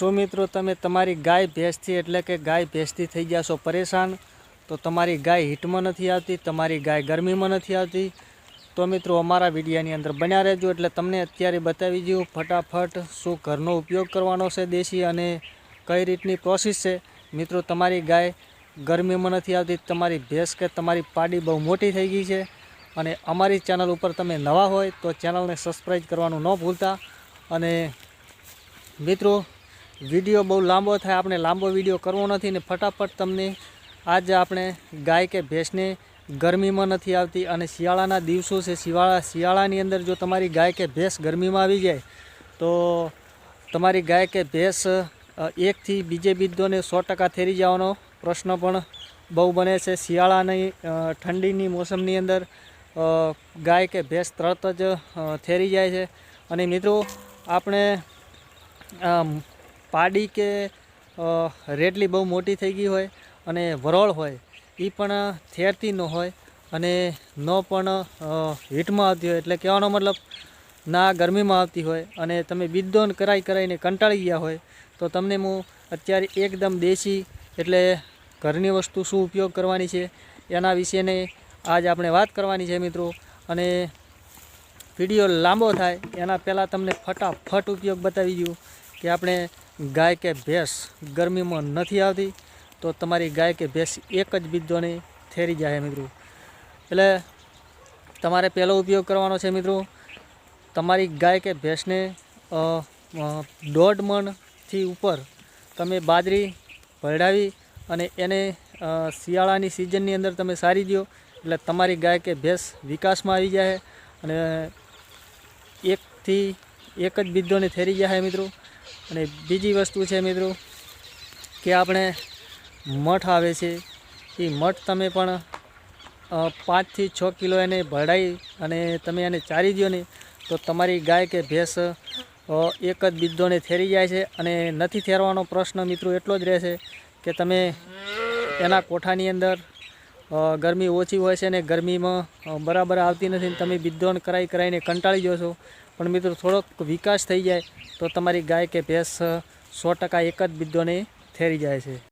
શું મિત્રો તમે તમારી ગાય ભેંસથી એટલે કે ગાય ભેંસથી થઈ ગયા છો પરેશાન? તો તમારી ગાય હીટમાં નથી આવતી, તમારી ગાય ગરમીમાં નથી આવતી. તો મિત્રો અમારા વિડીયાની અંદર બન્યા રહેજો એટલે તમને અત્યારે બતાવી દઉં ફટાફટ શું ઘરનો ઉપયોગ કરવાનો છે દેશી અને કઈ રીતની પ્રોસેસ છે. મિત્રો તમારી ગાય ગરમીમાં નથી આવતી, તમારી ભેંસ કે તમારી પાડી બહુ મોટી થઈ ગઈ છે. અને અમારી ચેનલ ઉપર તમે નવા હોય તો ચેનલને સબસ્ક્રાઈબ કરવાનું ન ભૂલતા. અને મિત્રો વીડિયો બહુ લાંબો થાય, આપણે લાંબો વીડિયો કરવો નથી ને ફટાફટ તમને આજે આપણે ગાય કે ભેંસને ગરમીમાં નથી આવતી અને શિયાળાના દિવસો છે, શિયાળા, શિયાળાની અંદર જો તમારી ગાય કે ભેંસ ગરમીમાં આવી જાય, તો તમારી ગાય કે ભેંસ એકથી બીજે બીજોને સો ટકા થેરી જવાનો પ્રશ્ન પણ બહુ બને છે. શિયાળાની ઠંડીની મોસમની અંદર ગાય કે ભેંસ તરત જ થેરી જાય છે. અને મિત્રો, આપણે પાડી કે રેટલી બહુ મોટી થઈ ગઈ હોય અને વરોળ હોય એ પણ થેરતી ન હોય અને ન પણ હીટમાં આવતી હોય. એટલે કહેવાનો મતલબ, ના, ગરમીમાં આવતી હોય અને તમે બિદ્દોન કરાઈ કરાઈને કંટાળી ગયા હોય, તો તમને હું અત્યારે એકદમ દેશી એટલે ઘરની વસ્તુ શું ઉપયોગ કરવાની છે, એના વિશેને આજ આપણે વાત કરવાની છે મિત્રો. અને વીડિયો લાંબો થાય, એના પહેલાં તમને ફટાફટ ઉપયોગ બતાવી દઉં કે આપણે ગાય કે ભેંસ ગરમીમાં નથી આવતી, તો તમારી ગાય કે ભેંસ એક જ બીજોની થેરી જાય મિત્રો. એટલે તમારે પહેલો ઉપયોગ કરવાનો છે મિત્રો, તમારી ગાય કે ભેંસને દોઢ મણથી ઉપર તમે બાજરી ભરડાવી અને એને શિયાળાની સિઝનની અંદર તમે સારી દો. એટલે તમારી ગાય કે ભેંસ વિકાસમાં આવી જાય અને એકથી એક જ બીજોને થેરી જાય મિત્રો. અને બીજી વસ્તુ છે મિત્રો, કે આપણે મઠ આવે છે. એ મઠ તમે પણ પાંચથી છ કિલો એને ભરડાઈ અને તમે એને ચારી દો ને, તો તમારી ગાય કે ભેંસ એક જ બિદ્દોને થેરી જાય છે. અને નથી થેરવાનો પ્રશ્ન મિત્રો એટલો જ રહેશે કે તમે એના કોઠાની અંદર ગરમી ઓછી હોય છે ને ગરમીમાં બરાબર આવતી નથી તમે બિદ્દોન કરાઈ કરાઈને કંટાળી જશો પણ મિત્રો થોડોક વિકાસ થઈ જાય તો તમારી ગાય કે ભેંસ સો ટકા એક જ બિદ્દોને થેરી જાય છે.